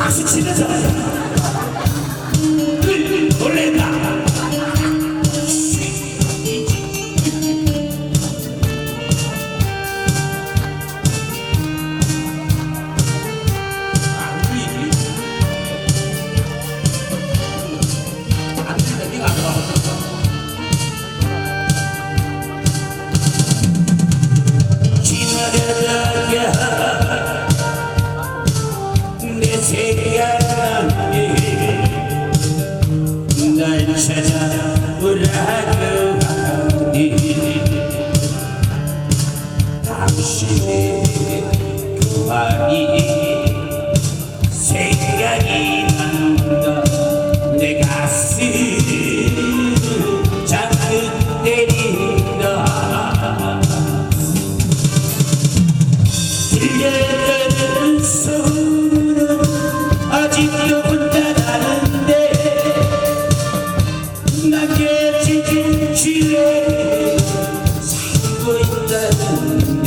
박수 치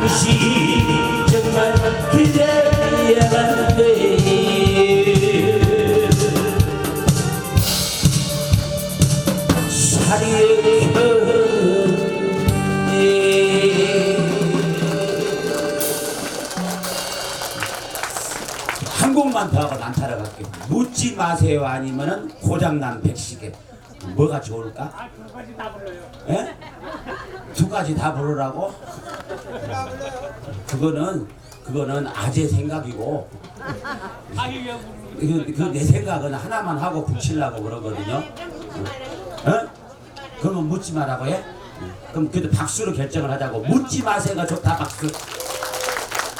당신 정말 그대야만 돼한 곡만 더 하고 난타러 갈게요. 묻지 마세요 아니면은 고장난 백시계. 뭐가 좋을까? 아, 그거까지 다 불러요. 예? 두 가지 다 부르라고? 그거는 그거는 아재 생각이고 그내 생각은 하나만 하고 붙이려고 그러거든요. 어? 그러면 묻지 말라고 해? 그럼 그래도 박수로 결정을 하자고 묻지 마세요가 좋다 박수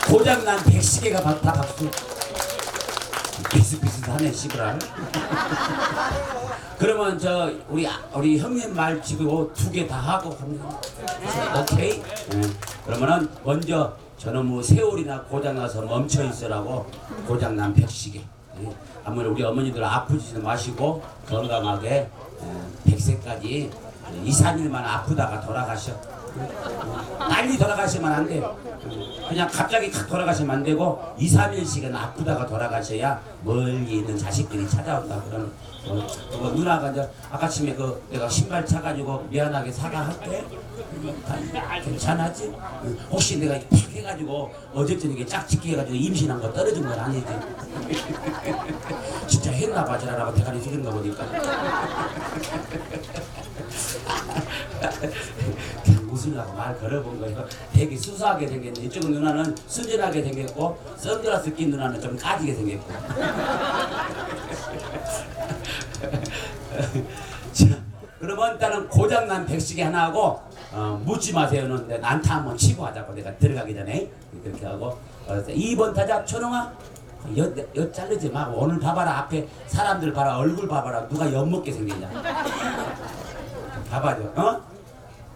고장난 백시계가 좋다 박수 비슷비슷하네 시그랄 그러면 저 우리 아- 우리 형님 말 지고 두 개 다 하고 가면 오케이? 예. 그러면은 먼저 저놈의 세월이나 고장 나서 멈춰 있으라고 고장 난 백시계 예. 아무래도 우리 어머니들 아프지 마시고 건강하게 예, 100세까지 2, 3일만 아프다가 돌아가셔 빨리 돌아가시면 안 돼요. 그냥 갑자기 탁 돌아가시면 안 되고 2, 3일씩은 아프다가 돌아가셔야 멀리 있는 자식들이 찾아온다 어, 그거 누나가 이제 아까침에 그 내가 신발 차가지고 미안하게 사과할게 괜찮았지? 응. 혹시 내가 탁 해가지고 어제 저녁에 짝짓기 해가지고 임신한 거 떨어진 건 아니지? 진짜 했나 봐 저라고 대가리 숙이는 거 보니까 웃으려고 말 걸어본 거예요. 되게 수수하게 생겼는데 이쪽 누나는 순진하게 생겼고 선글라스 낀 누나는 좀 까지게 생겼고. 자, 그러면 일단은 고장난 백식이 하나 하고 어, 묻지 마세요는 내 난타 한번 치고 하자고. 내가 들어가기 전에. 그렇게 하고. 어, 2번 타자 천홍아 여, 여 자르지 마 오늘 봐봐라. 앞에 사람들 봐라. 얼굴 봐봐라. 누가 엿 먹게 생겼냐 봐봐요 어?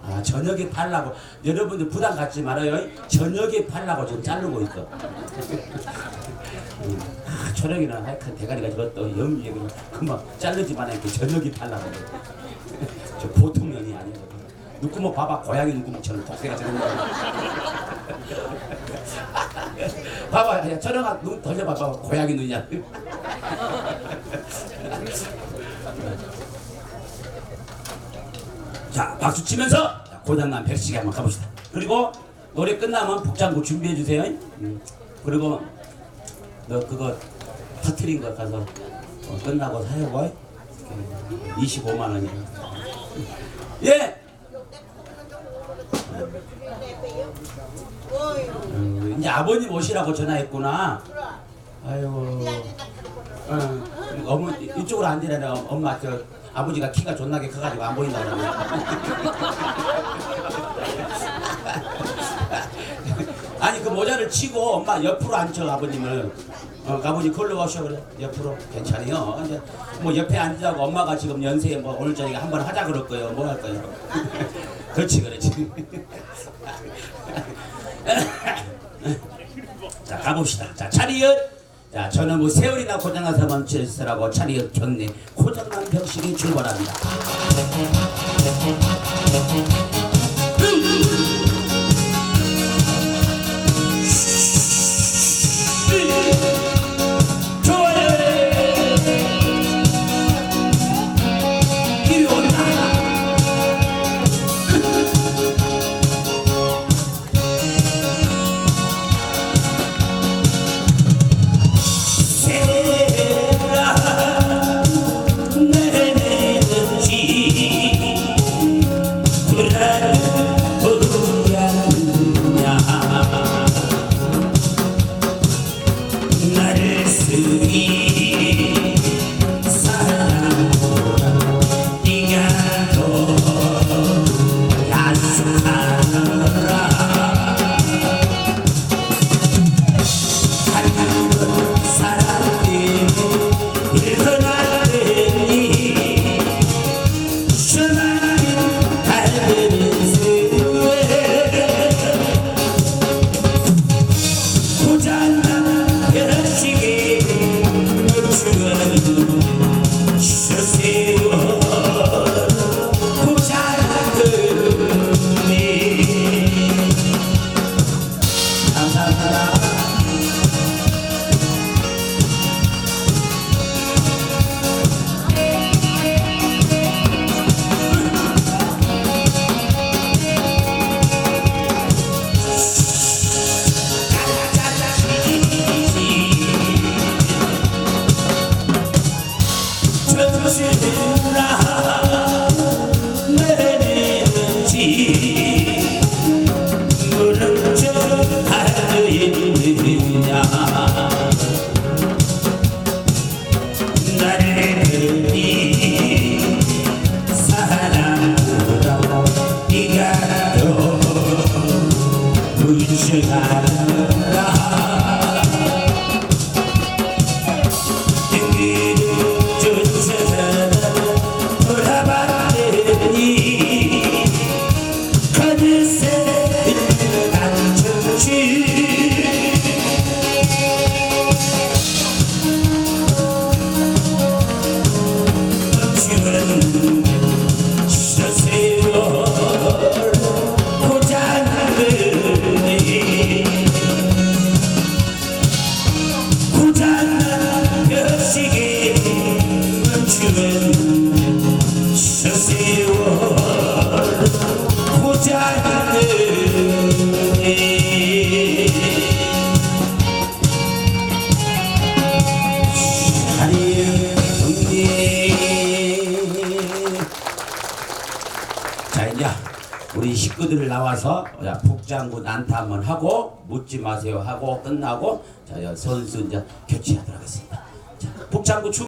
아, 저녁에 팔라고. 여러분들 부담 갖지 말아요. 저녁에 팔라고 지금 자르고 있어. 음, 초령이는 하여간 대가리가 저것도 염리에 그냥 금방 자르지만 이렇게 저녁이 달라고. 저 보통 년이 아니에요. 누구뭐 봐봐. 고양이 누구뭐처럼 독새가 저런 거. 봐봐. 야 저령아 눈 돌려봐봐. 고양이 눈이야 자 박수 치면서 자, 고장난 백식에 한번 가봅시다. 그리고 노래 끝나면 복장구 준비해 주세요. 음. 그리고 너 그거 터트린 거 가서 어, 끝나고 사려고 25만 원이야. 예! 음, 이제 아버님 오시라고 전화했구나. 아이고. 어, 어머 이쪽으로 앉으라 엄마 저 아버지가 키가 존나게 커가지고 안 보인다 그러네 아니 그 모자를 치고 엄마 옆으로 앉혀 아버님을. 어, 아버지 걸로 오셔 그래. 옆으로. 괜찮아요. 이제 뭐 옆에 앉으라고 엄마가 지금 연세에 뭐 오늘 저녁에 한번 하자 그럴 거예요. 뭐 할 거예요? 그렇지 그렇지. 자 가봅시다. 자 차리엇 자 저는 뭐 세월이나 고장나서 멈춰있으라고 차리엇 경례 고장난 병식이 출발합니다 Bye. 전신 거 우리 식구들 나와서 자, 북장구 난타 한번 하고 묻지 마세요 하고 끝나고 자 선수 이제 교체하도록 하겠습니다. 자, 북장구 춤